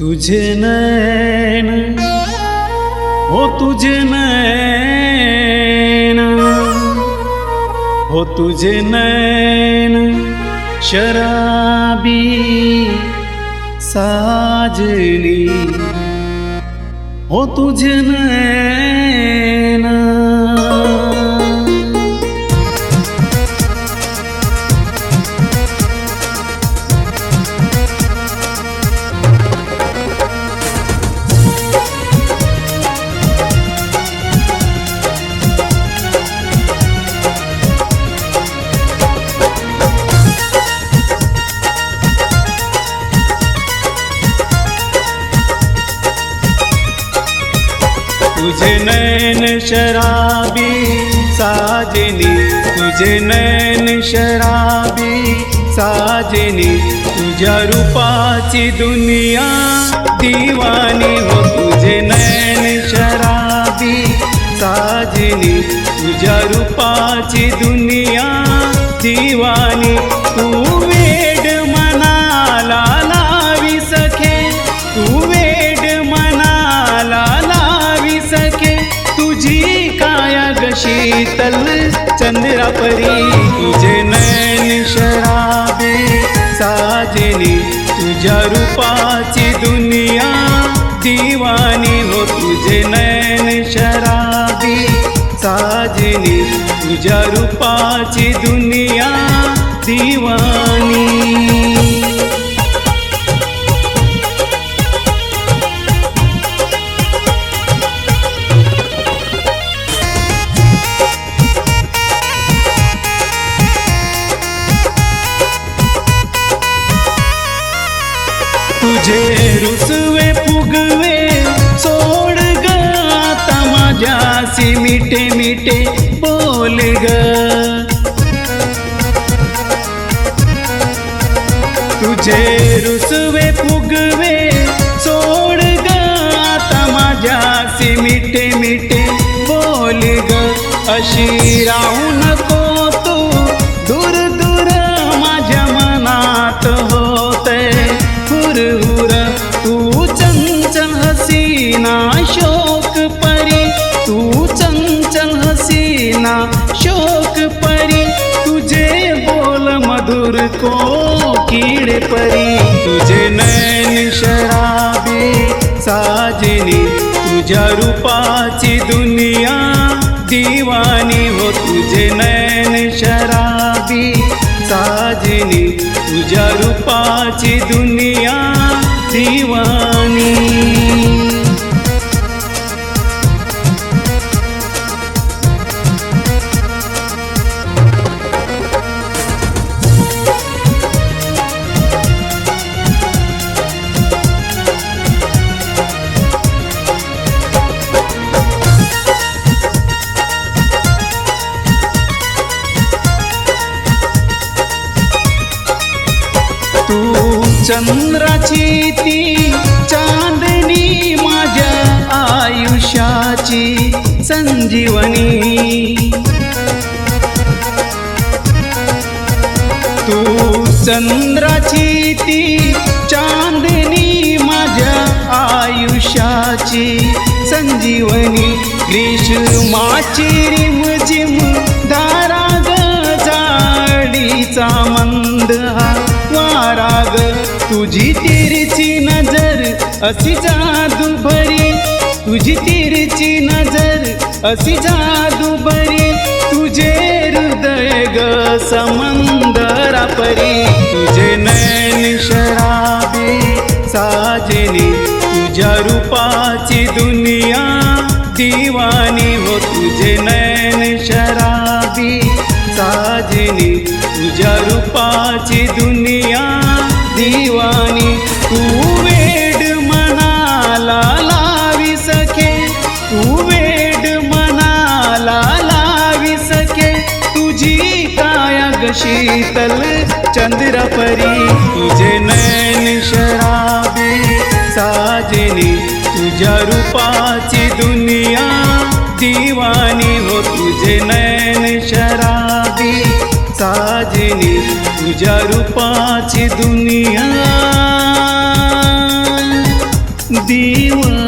तुझे नैन हो तुझे नैन हो तुझे नैन शराबी साजनी हो तुझे नैन तुझे नैन शराबी साजनी तुझे नैन शराबी साजनी तुझ्या रूपाची दुनिया दिवानी हो तुझे नैन शराबी साजनी तुझ्या रूपाची दुनिया दिवानी चंद्रापरी तुझे नयन शराबी साजेली. तुझ्या रूपाची दुनिया दिवानी हो. तुझे नयन शराबी साजेली. तुझ्या रूपाची दुनिया दिवानी तुझे रुसवे सोड ग आता माझ्यासी मिठे बोल तुझे रुसवे सोड ग आता माझ्यासी मिठे मिठे बोल ग अशी राहू नको को कीड परी। तुझे नैन शराबी साजनी तुझ्या रूपाची दुनिया दिवानी हो। तुझे नैन शराबी साजनी तुझ्या रूपाची दुनिया दिवानी। चंद्राची ती चांदणी माझ्या आयुष्याची संजीवनी. तू चंद्राची ती चांदणी माझ्या आयुष्याची संजीवनी. ग्रीष्माची रिमझिम धारा ग जाडीचा मंद हा तुझी तिरची नजर अशी जादू भरी. तुझी तिरची नजर अशी जादू भरी. तुझे हृदय ग समंदरा परी तुझे नैन शराबी साजनी. तुझ्या रूपाची दुनिया दिवानी हो. तुझे नैन शराबी साजनी. तुझ्या रूपाची दुनिया दिवानी तू वेड मनाला लावी सखे तू वेड मनाला लावी सखे तुझी काया शीतल चंद्रपरी? तुझे नैन शराबी साजनी तुझ्या रूपाची दुनिया दिवानी. गुजारू पाँच दुनिया दीवा